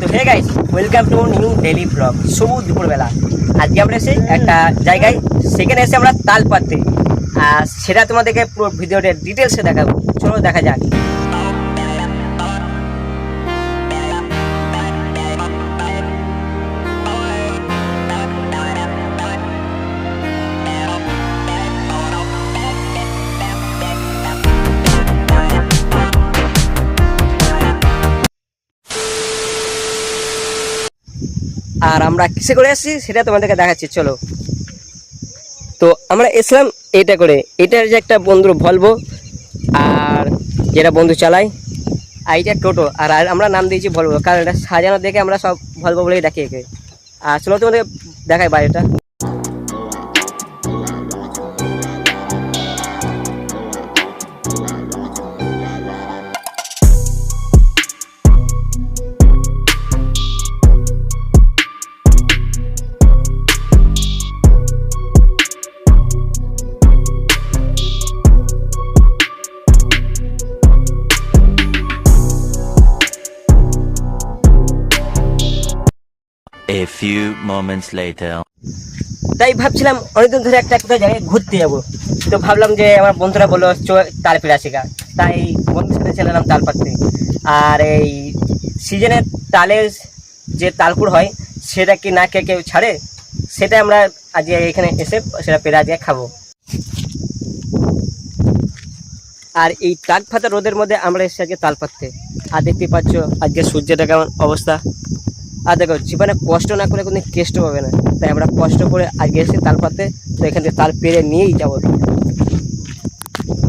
তো hey guys welcome to new daily blog সবুজ দুপুরবেলা। আজকে আমরা এসে একটা জায়গায়, সেখানে এসে আমরা তাল পাততে আর সেটা তোমাদেরকে পুরো ভিডিওটা ডিটেলসে দেখাবো। চলো দেখা যাক। আর আমরা কিসে করে আসছি? সেটা তোমাদেরকে দেখাচ্ছি, চলো। তো আমরা এসলাম এটা করে। এটার যে একটা বন্ধুর ভলভো আর যেটা বন্ধু চালায় আর এইটা টোটো আর আমরা নাম দিয়েছি ভলভো কারণ এটা সাজানো দেখে আমরা সব ভলভো বলেই দেখি একে। আর চলো তোমাদের দেখাই বাড়িটা। Few moments later. তাই ভাবছিলাম অনেকদিন ধরে একটা কোথাও জায়গায় ঘুরতে যাব। তো ভাবলাম যে আমার বন্ধুরা বলল, চো, তাল পেড়া শেখা। তাই বন্ধুর সাথে চলে এলাম তাল পাততে আর এই সিজনের তালের যে তালপুর হয়, সেটা কি না কে কেউ ছাড়ে? সেটা আমরা আজকে এখানে এসে সেটা পেড়া আজকে খাব। আর এই টাক ফাতা রোদের মধ্যে আমরা এসে আজকে তাল পাততে আর দেখতে পাচ্ছ আজকে সূর্যটা কেমন অবস্থা। আর দেখো, জীবনে কষ্ট না করে কোনো কেষ্ট পাবে না। তাই আমরা কষ্ট করে আজকে এসে তাল পাতে তো এখান থেকে তার পেরে নিয়েই যাব।